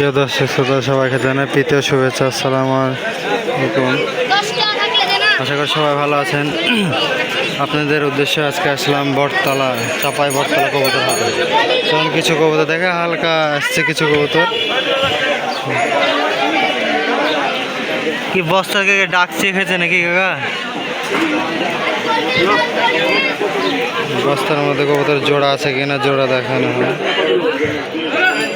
প্রিয় দর্শক শ্রোতা, সবাইকে জানাই প্রীতীয় শুভেচ্ছা। আসসালাম আলাইকুম। আশা করি সবাই ভালো আছেন। আপনাদের উদ্দেশ্যে আজকে আসলাম বটতলা, চাপাই বটতলা কবুতর হাটে। তখন কিছু কবুতর দেখে, হালকা আসছে কিছু কবুতর। কি বস্তার কে ডাক চেখেছে নাকি কাকা? বস্তার মধ্যে কবুতর জোড়া আছে কিনা, জোড়া দেখানো হয়।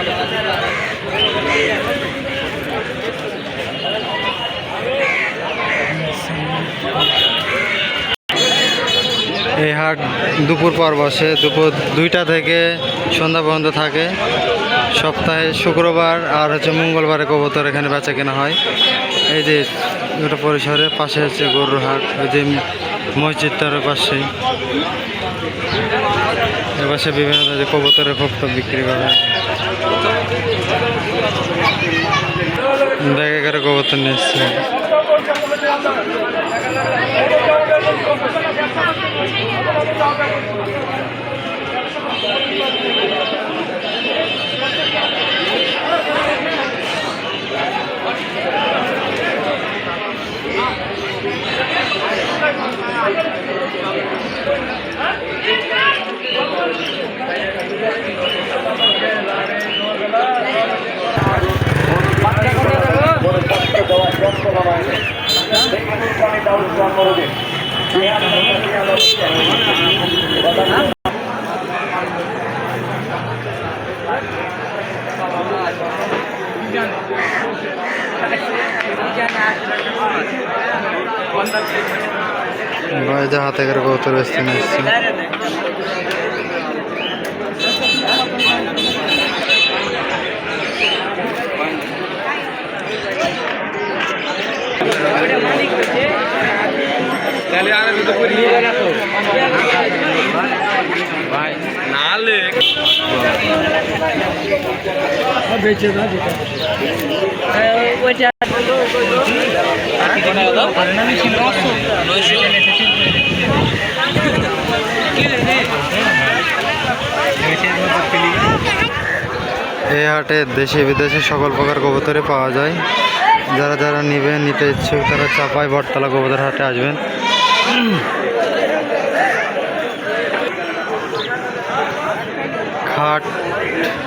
এই হাট দুপুর পর বসে, দুপুর দুইটা থেকে সন্ধ্যা পর্যন্ত থাকে। সপ্তাহে শুক্রবার আর হচ্ছে মঙ্গলবারে কবুতর এখানে বেচা কেনা হয়। এই যে ওটা পরিসরে পাশে হচ্ছে গরুর হাট, ওই যে মসজিদটার পাশে। এ পাশে বিভিন্ন কবুতরের খুব বিক্রি করা হয় দেখে করে কবুতর নিয়ে এসছে হাতে করে কবুতর বেচতে নিয়ে এই হাটে দেশে বিদেশে সকল প্রকার কবুতরই পাওয়া যায়। যারা যারা নিবে, নিতে ইচ্ছুক, তারা চাপাই বটতলা কবুতর হাটে আসবেন। খাট,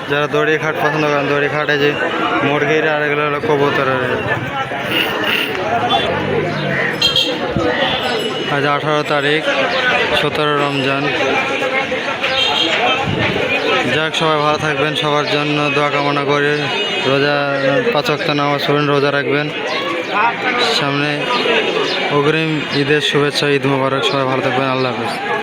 যারা দড়ি খাট পছন্দ করেন, দড়ি খাটে যে মুরগির আর এগুলো হলো কবুতরের। আজ আঠারো তারিখ, সতেরো রমজান। যাক, সবাই ভালো থাকবেন, সবার জন্য দোয়া কামনা করে রোজা, পাঁচ ওয়াক্ত নামাজ পড়বেন, রোজা রাখবেন। সামনে অগ্রিম ঈদের শুভেচ্ছা ঈদ মুবারক সবাই ভালো থাকবেন আল্লাহ হাফিজ।